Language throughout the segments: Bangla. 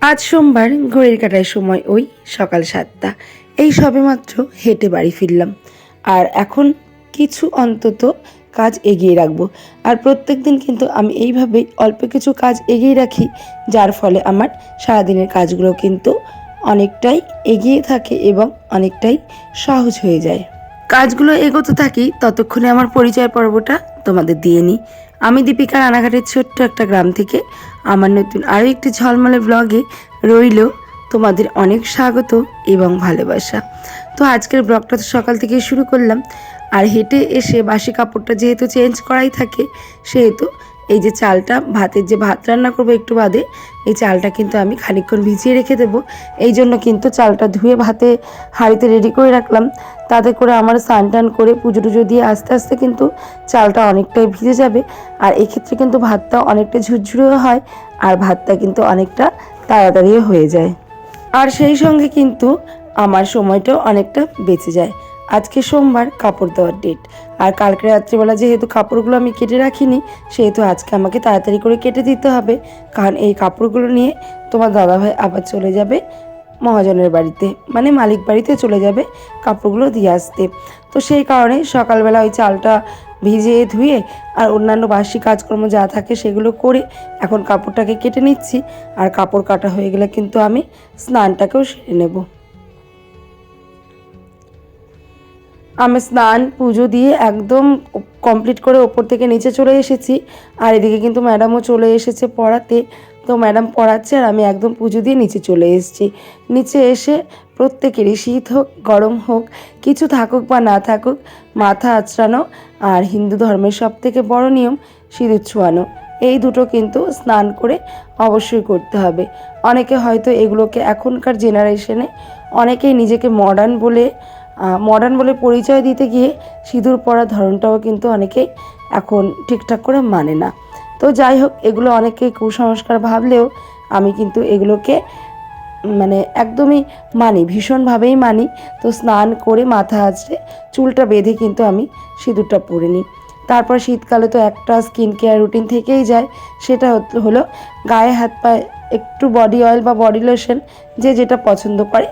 আজ সোমবার ঘড়ির কাটার সময় ওই সকাল সাতটা। এই সবেমাত্র হেঁটে বাড়ি ফিরলাম। আর এখন কিছু অন্তত কাজ এগিয়ে রাখব। আর প্রত্যেক দিন কিন্তু আমি এইভাবেই অল্প কিছু কাজ এগিয়ে রাখি, যার ফলে আমার সারাদিনের কাজগুলো কিন্তু অনেকটাই এগিয়ে থাকে এবং অনেকটাই সহজ হয়ে যায়। কাজগুলো এগোতে থাকি, ততক্ষণে আমার পরিচয় পর্বটা তোমাদের দিয়ে নিই। আমি দীপিকা রানাঘাটের ছোট্ট একটা গ্রাম থেকে আমার নতুন আরও একটি ঝলমলে ব্লগে রইল তোমাদের অনেক স্বাগত এবং ভালোবাসা। তো আজকের ব্লগটা তো সকাল থেকে শুরু করলাম। আর হেঁটে এসে বাসি কাপড়টা যেহেতু চেঞ্জ করাই থাকে, সেহেতু এই যে চালটা, ভাতের যে ভাত রান্না করব একটু বাদে, এই চালটা কিন্তু আমি খানিকক্ষণ ভিজিয়ে রেখে দেবো। এই জন্য কিন্তু চালটা ধুয়ে ভাতে হাঁড়িতে রেডি করে রাখলাম। তাতে করে আমার স্নান টান করে পুজো টুজো দিয়ে আস্তে আস্তে কিন্তু চালটা অনেকটাই ভিজে যাবে। আর এক্ষেত্রে কিন্তু ভাতটা অনেকটা ঝুরঝুরেও হয় আর ভাতটা কিন্তু অনেকটা তাড়াতাড়িও হয়ে যায়। আর সেই সঙ্গে কিন্তু আমার সময়টাও অনেকটা বেঁচে যায়। আজকে সোমবার কাপড় দেওয়ার ডেট আর কালকে রাত্রিবেলা যেহেতু কাপড়গুলো আমি কেটে রাখিনি, সেহেতু আজকে আমাকে তাড়াতাড়ি করে কেটে দিতে হবে। কারণ এই কাপড়গুলো নিয়ে তোমার দাদাভাই আবার চলে যাবে মহাজনের বাড়িতে মানে মালিক বাড়িতে চলে যাবে কাপড়গুলো দিয়ে আসতে। তো সেই কারণে সকালবেলা ওই চালটা ভিজিয়ে ধুয়ে আর অন্যান্য বাসি কাজকর্ম যা থাকে সেগুলো করে এখন কাপড়টাকে কেটে নিচ্ছি। আর কাপড় কাটা হয়ে গেলে কিন্তু আমি স্নানটাকেও সেরে নেব। আমি স্নান, পুজো দিয়ে একদম কমপ্লিট করে ওপর থেকে নিচে চলে এসেছি। আর এদিকে কিন্তু ম্যাডামও চলে এসেছে পড়াতে। তো ম্যাডাম পড়াচ্ছে আর আমি একদম পুজো দিয়ে নিচে চলে এসেছি। নিচে এসে প্রত্যেকেরই শীত হোক, গরম হোক, কিছু থাকুক বা না থাকুক, মাথা আঁচড়ানো আর হিন্দু ধর্মের সব থেকে বড় নিয়ম, সিঁদুর ছোঁয়ানো। এই দুটো কিন্তু স্নান করে অবশ্যই করতে হবে। অনেকে হয়তো এগুলোকে এখনকার জেনারেশনে অনেকেই নিজেকে মডার্ন বলে মডার্ন বলে পরিচয় দিতে গিয়ে সিঁদুর পরার ধরনটাও কিন্তু অনেকেই এখন ঠিকঠাক করে মানে না। তো যাই হোক, এগুলো অনেকে কুসংস্কার ভাবলেও আমি কিন্তু এগুলোকে মানে একদমই মানি, ভীষণভাবেই মানি। তো স্নান করে মাথা আঁচড়ে চুলটা বেঁধে কিন্তু আমি সিঁদুরটা পরে নিই। তারপর শীতকালে তো একটা স্কিন কেয়ার রুটিন থেকেই যায়, সেটা হলো গায়ে হাত পায়ে একটু বডি অয়েল বা বডি লোশন যে যেটা পছন্দ করে।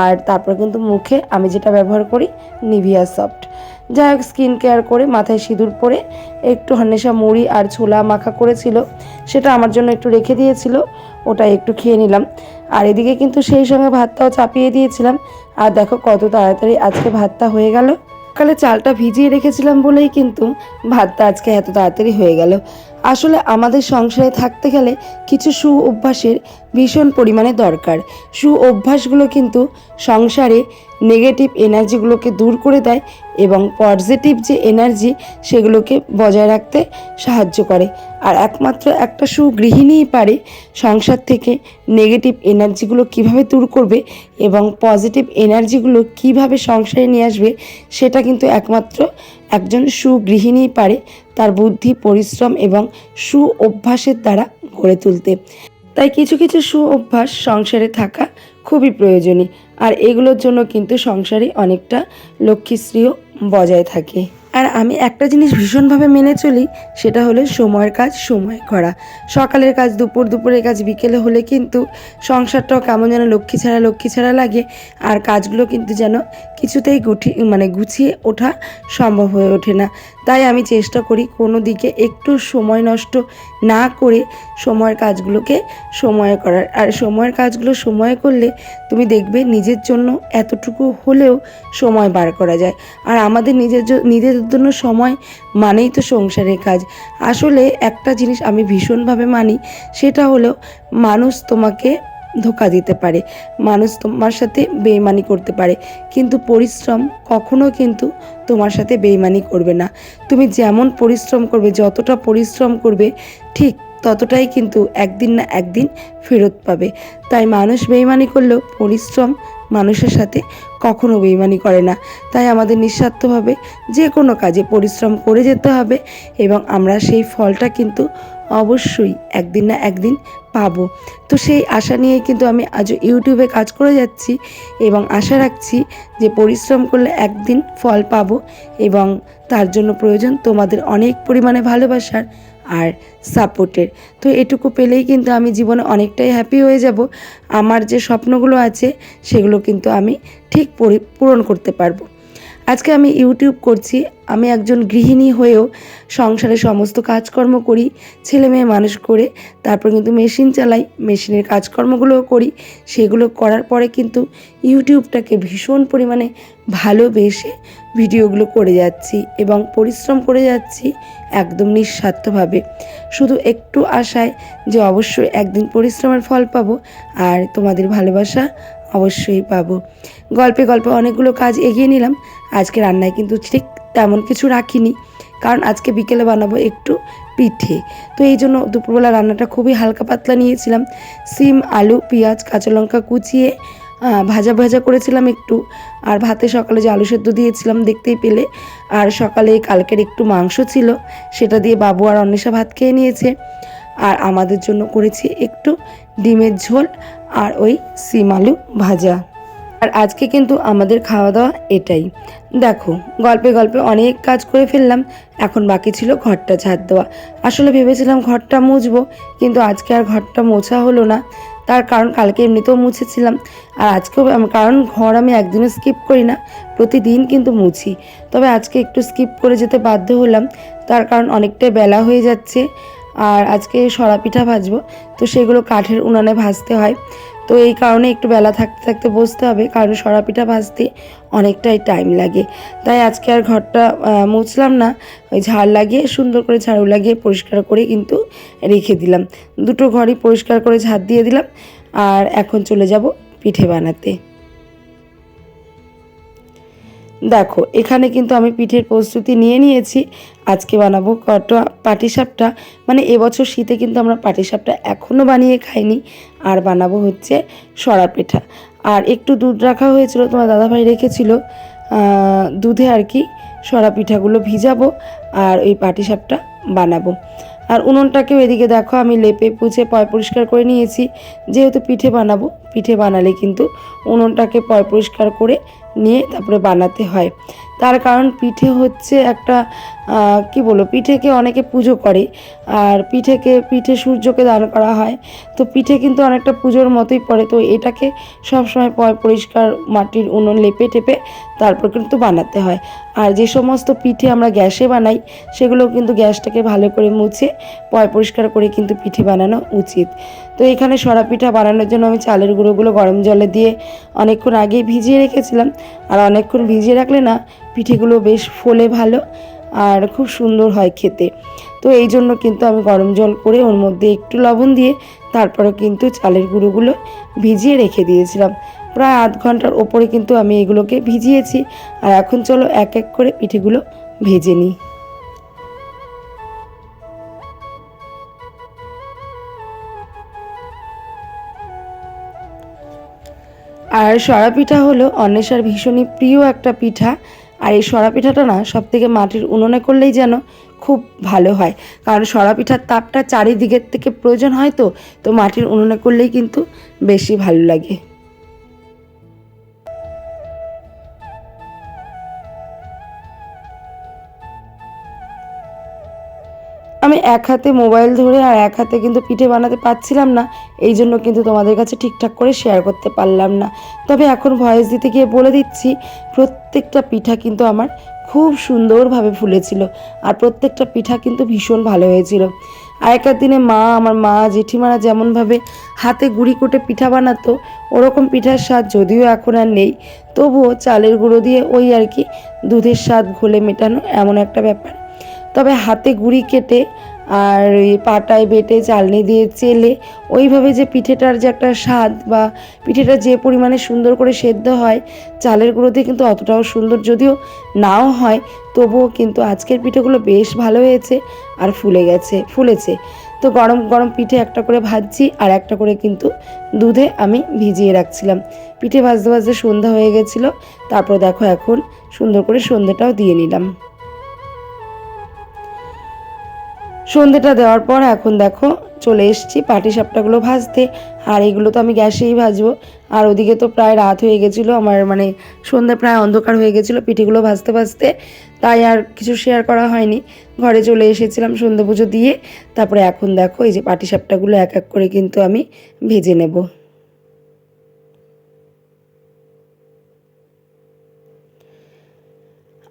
আর তারপর কিন্তু মুখে আমি যেটা ব্যবহার করি নিভিয়া সফট যাই হোক স্কিন কেয়ার করে মাথায় সিঁদুর পরে একটু হন্নেসা মুড়ি আর ছোলা মাখা করেছিল, সেটা আমার জন্য একটু রেখে দিয়েছিল, ওটা একটু খেয়ে নিলাম। আর এদিকে কিন্তু সেই সঙ্গে ভাতটাও চাপিয়ে দিয়েছিলাম। আর দেখো কত তাড়াতাড়ি আজকে ভাতটা হয়ে গেল। সকালে চালটা ভিজিয়ে রেখেছিলাম বলেই কিন্তু ভাতটা আজকে এত তাড়াতাড়ি হয়ে গেল। আসলে আমাদের সংসারে থাকতে গেলে কিছু সু অভ্যাসের ভীষণ পরিমাণে দরকার। সু অভ্যাসগুলো কিন্তু সংসারে নেগেটিভ এনার্জিগুলোকে দূর করে দেয় এবং পজিটিভ যে এনার্জি সেগুলোকে বজায় রাখতে সাহায্য করে। আর একমাত্র একটা সুগৃহিণীই পারে সংসার থেকে নেগেটিভ এনার্জিগুলো কীভাবে দূর করবে এবং পজিটিভ এনার্জিগুলো কীভাবে সংসারে নিয়ে আসবে, সেটা কিন্তু একমাত্র একজন সুগৃহিণীই পারে তার বুদ্ধি, পরিশ্রম এবং সু অভ্যাসের দ্বারা গড়ে তুলতে। তাই কিছু কিছু সু অভ্যাস সংসারে থাকা খুবই প্রয়োজনীয়। আর এগুলোর জন্য কিন্তু সংসারে অনেকটা লক্ষ্মীশ্রীও বজায় থাকে। আর আমি একটা জিনিস ভীষণভাবে মেনে চলি, সেটা হলো সময়ের কাজ, সময় করা। সকালের কাজ, দুপুর, দুপুরের কাজ, বিকেলে হলে কিন্তু সংসারটাও কেমন যেন লক্ষ্মী ছাড়া লক্ষ্মী ছাড়া লাগে, আর কাজগুলো কিন্তু যেন কিছুতেই গুঠি মানে গুছিয়ে ওঠা সম্ভব হয়ে ওঠে না। তাই আমি চেষ্টা করি কোনো দিকে একটু সময় নষ্ট না করে সময়ের কাজগুলোকে সময় করার। আর সময়ের কাজগুলো সময় করলে তুমি দেখবে নিজের জন্য এতটুকু হলেও সময় বার করা যায়। আর আমাদের নিজের নিজেদের জন্য সময় মানেই তো সংসারের কাজ। আসলে একটা জিনিস আমি ভীষণভাবে মানি, সেটা হলো মানুষ তোমাকে ধোকা দিতে পারে, মানুষ তোমার সাথে বেইমানি করতে পারে, কিন্তু পরিশ্রম কখনো কিন্তু তোমার সাথে বেইমানি করবে না। তুমি যেমন পরিশ্রম করবে, যতটা পরিশ্রম করবে, ঠিক ততটাই কিন্তু একদিন না একদিন ফেরত পাবে। তাই মানুষ বেইমানি করলেও পরিশ্রম মানুষের সাথে কখনো বেইমানি করে না। তাই আমাদের নিঃস্বার্থভাবে যে কোনো কাজে পরিশ্রম করে যেতে হবে এবং আমরা সেই ফলটা কিন্তু অবশ্যই একদিন না একদিন পাবো। তো সেই আশা নিয়ে কিন্তু আমি আজ ইউটিউবে কাজ করে যাচ্ছি এবং আশা রাখছি যে পরিশ্রম করলে একদিন ফল পাবো এবং তার জন্য প্রয়োজন তোমাদের অনেক পরিমাণে ভালোবাসার আর সাপোর্টের তো এটুকু পেলেই কিন্তু আমি জীবনে অনেকটাই হ্যাপি হয়ে যাব। আমার যে স্বপ্নগুলো আছে, সেগুলো কিন্তু আমি ঠিক পরি- পূরণ করতে পারব। আজকে আমি ইউটিউব করছি, আমি একজন গৃহিণী হয়েও সংসারে সমস্ত কাজকর্ম করি, ছেলে মেয়ে মানুষ করে, তারপর কিন্তু মেশিন চালাই, মেশিনের কাজকর্মগুলোও করি, সেগুলো করার পরে কিন্তু ইউটিউবটাকে ভীষণ পরিমাণে ভালোবেসে ভিডিওগুলো করে যাচ্ছি এবং পরিশ্রম করে যাচ্ছি একদম নিঃস্বার্থভাবে। শুধু একটু আশায় যে অবশ্যই একদিন পরিশ্রমের ফল পাবো, আর তোমাদের ভালোবাসা অবশ্যই পাবো। গল্পে গল্পে অনেকগুলো কাজ এগিয়ে নিলাম। আজকে রান্নায় কিন্তু ঠিক তেমন কিছু রাখিনি। কারণ আজকে বিকেলে বানাবো একটু পিঠে। তো এই জন্য দুপুরবেলা রান্নাটা খুবই হালকা পাতলা নিয়েছিলাম। সিম, আলু, পেঁয়াজ, কাঁচা লঙ্কা কুচিয়ে ভাজা ভাজা করেছিলাম একটু। আর ভাতে সকালে যে আলু সেদ্ধ দিয়েছিলাম দেখতেই পেলে। আর সকালে কালকের একটু মাংস ছিল, সেটা দিয়ে বাবু আর অন্বেষা ভাত খেয়ে নিয়েছে। আর আমাদের জন্য করেছি একটু ডিমের ঝোল। আর ওই সিম আলু ভাজা। আর আজকে কিন্তু আমাদের খাওয়া দাওয়া এটাই। দেখো, গল্পে গল্পে অনেক কাজ করে ফেললাম, এখন বাকি ছিল ঘরটা ঝাড় দেওয়া। আসলে ভেবেছিলাম ঘরটা মুছবো, কিন্তু আজকে আর ঘরটা মোছা হলো না। তার কারণ কালকে এমনিতেও মুছেছিলাম। আর আজকেও কারণ ঘর আমি একদিনও স্কিপ করি না, প্রতিদিন কিন্তু মুছি। তবে আজকে একটু স্কিপ করে যেতে বাধ্য হলাম। তার কারণ অনেকটাই বেলা হয়ে যাচ্ছে। আর আজকে সরা পিঠা ভাজবো। তো সেগুলো কাঠের উনানে ভাজতে হয়। তো এই কারণে একটু বেলা থাকতে থাকতে বসতে হবে, কারণ সরা পিঠা ভাজতে অনেকটাই টাইম লাগে। তাই আজকে আর ঘরটা মুছলাম না। ওই ঝাড় লাগিয়ে, সুন্দর করে ঝাড়ু লাগিয়ে পরিষ্কার করে কিন্তু রেখে দিলাম। দুটো ঘরই পরিষ্কার করে ঝাড় দিয়ে দিলাম। আর এখন চলে যাব পিঠে বানাতে। দেখো, এখানে কিন্তু আমি পিঠের প্রস্তুতি নিয়ে নিয়েছি। আজকে বানাবো কটা পাটিসাপটা। মানে এবছর শীতে কিন্তু আমরা পাটিসাপটা এখনও বানিয়ে খাইনি। আর বানাবো হচ্ছে সরা পিঠা। আর একটু দুধ রাখা হয়েছিল, তোমার দাদাভাই রেখেছিল। দুধে আর কি সরা পিঠাগুলো ভিজাবো আর ওই পাটিসাপটা বানাবো। আর উনুনটাকেও এদিকে দেখো, আমি লেপে পুছে পয় পরিষ্কার করে নিয়েছি। যেহেতু পিঠে বানাবো, পিঠে বানালে কিন্তু উনুনটাকে পয় পরিষ্কার করে নিয়ে তারপরে বানাতে হয়। তার কারণ পিঠে হচ্ছে একটা কি বলব, পিঠেকে অনেকে পুজো করে, আর পিঠেকে, পিঠে সূর্যকে দান করা হয়। তো পিঠে কিন্তু অনেকটা পুজোর মতোই পড়ে, তো এটাকে সবসময় পয়, পরিষ্কার মাটির উনুন লেপে টেপে তারপর কিন্তু বানাতে হয়। আর যে সমস্ত পিঠে আমরা গ্যাসে বানাই, সেগুলো কিন্তু গ্যাসটাকে ভালো করে মুছে, পয়, পরিষ্কার করে কিন্তু পিঠে বানানো উচিত। তো এখানে সরা পিঠা বানানোর জন্য আমি চালের গুঁড়োগুলো গরম জলে দিয়ে অনেকক্ষণ আগে ভিজিয়ে রেখেছিলাম। আর অনেকক্ষণ ভিজিয়ে রাখলে না পিঠেগুলো বেশ ফোলে ভালো আর খুব সুন্দর হয় খেতে। তো এই জন্য কিন্তু আমি গরম জল করে ওর মধ্যে একটু লবণ দিয়ে তারপরে কিন্তু চালের গুঁড়োগুলো ভিজিয়ে রেখে দিয়েছিলাম। প্রায় আধ ঘণ্টার ওপরে কিন্তু আমি এগুলোকে ভিজিয়েছি। আর এখন চলো এক এক করে পিঠেগুলো ভেজে নিই। আর সরা পিঠা হলো অন্বেষার ভীষণই প্রিয় একটা পিঠা। আর এই সরা পিঠাটা না সব থেকে মাটির উনুনে করলেই যেন খুব ভালো হয়। কারণ সরা পিঠার তাপটা চারিদিকের থেকে প্রয়োজন হয় তো তো মাটির উনুনে করলেই কিন্তু বেশি ভালো লাগে। আমি এক হাতে মোবাইল ধরে আর এক হাতে কিন্তু পিঠে বানাতে পারছিলাম না, এই জন্য কিন্তু তোমাদের কাছে ঠিকঠাক করে শেয়ার করতে পারলাম না। তবে এখন ভয়েস দিতে গিয়ে বলে দিচ্ছি, প্রত্যেকটা পিঠা কিন্তু আমার খুব সুন্দরভাবে ফুলেছিল আর প্রত্যেকটা পিঠা কিন্তু ভীষণ ভালো হয়েছিল। আগেকার দিনে মা, আমার মা, জেঠিমারা যেমনভাবে হাতে গুঁড়ি কোটে পিঠা বানাতো, ওরকম পিঠার স্বাদ যদিও এখন আর নেই, তবুও চালের গুঁড়ো দিয়ে ওই আর কি দুধের স্বাদ ঘোলে মেটানো এমন একটা ব্যাপার। তবে হাতে গুঁড়ি কেটে আর পাটায় বেটে চালনি দিয়ে চেলে, ওইভাবে যে পিঠেটার যে একটা স্বাদ বা পিঠেটা যে পরিমাণে সুন্দর করে সেদ্ধ হয়, চালের গুঁড়োতে কিন্তু অতটাও সুন্দর যদিও নাও হয়, তবুও কিন্তু আজকের পিঠেগুলো বেশ ভালো হয়েছে আর ফুলে গেছে, ফুলেছে। তো গরম গরম পিঠে একটা করে ভাজছি আর একটা করে কিন্তু দুধে আমি ভিজিয়ে রাখছিলাম। পিঠে ভাজতে ভাজতে সন্ধ্যা হয়ে গেছিল, তারপর দেখো এখন সুন্দর করে সন্ধ্যাটাও দিয়ে নিলাম। সন্ধেটা দেওয়ার পর এখন দেখো চলে এসেছি পাটি সাপটাগুলো ভাজতে। আর এগুলো তো আমি গ্যাসেই ভাজবো। আর ওদিকে তো প্রায় রাত হয়ে গেছিল, আমার মানে সন্ধ্যা প্রায় অন্ধকার হয়ে গেছিল পিঠেগুলো ভাজতে ভাজতে। তাই আর কিছু শেয়ার করা হয়নি। ঘরে চলে এসেছিলাম সন্ধে পুজো দিয়ে। তারপরে এখন দেখো এই যে পাটি সাপটাগুলো এক এক করে কিন্তু আমি ভেজে নেব।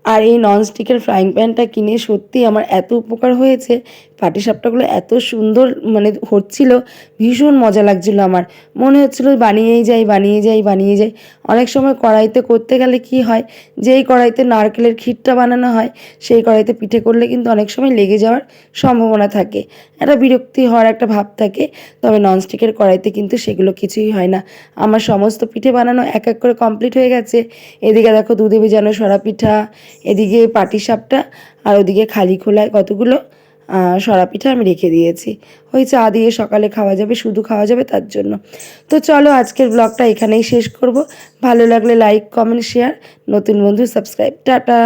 আর এই ননস্টিকের ফ্রাইং প্যানটা কিনে সত্যি আমার এত উপকার হয়েছে পাটিসাপটাগুলো এত সুন্দর মানে হচ্ছিল, ভীষণ মজা লাগছিল আমার। মনে হচ্ছিল বানিয়েই যাই, বানিয়ে যাই বানিয়ে যাই। অনেক সময় কড়াইতে করতে গেলে কি হয়, যেই কড়াইতে নারকেলের ক্ষীরটা বানানো হয়, সেই কড়াইতে পিঠে করলে কিন্তু অনেক সময় লেগে যাওয়ার সম্ভাবনা থাকে। একটা বিরক্তি হওয়ার একটা ভাব থাকে, তবে ননস্টিকের কড়াইতে কিন্তু সেগুলো কিছুই হয় না। আমার সমস্ত পিঠে বানানো এক এক করে কমপ্লিট হয়ে গেছে। এদিকে দেখো দুধে ভেজানো সরা পিঠা, এদিকে পাটিসাপটা, আর ওদিকে খালি খোলায় কতগুলো সরা পিঠা আমি রেখে দিয়েছি। ওই চা দিয়ে সকালে খাওয়া যাবে, শুধু খাওয়া যাবে তার জন্য। তো চলো আজকের ব্লগটা এখানেই শেষ করব। ভালো লাগলে লাইক কমেন্ট শেয়ার নতুন বন্ধু সাবস্ক্রাইব টাটা!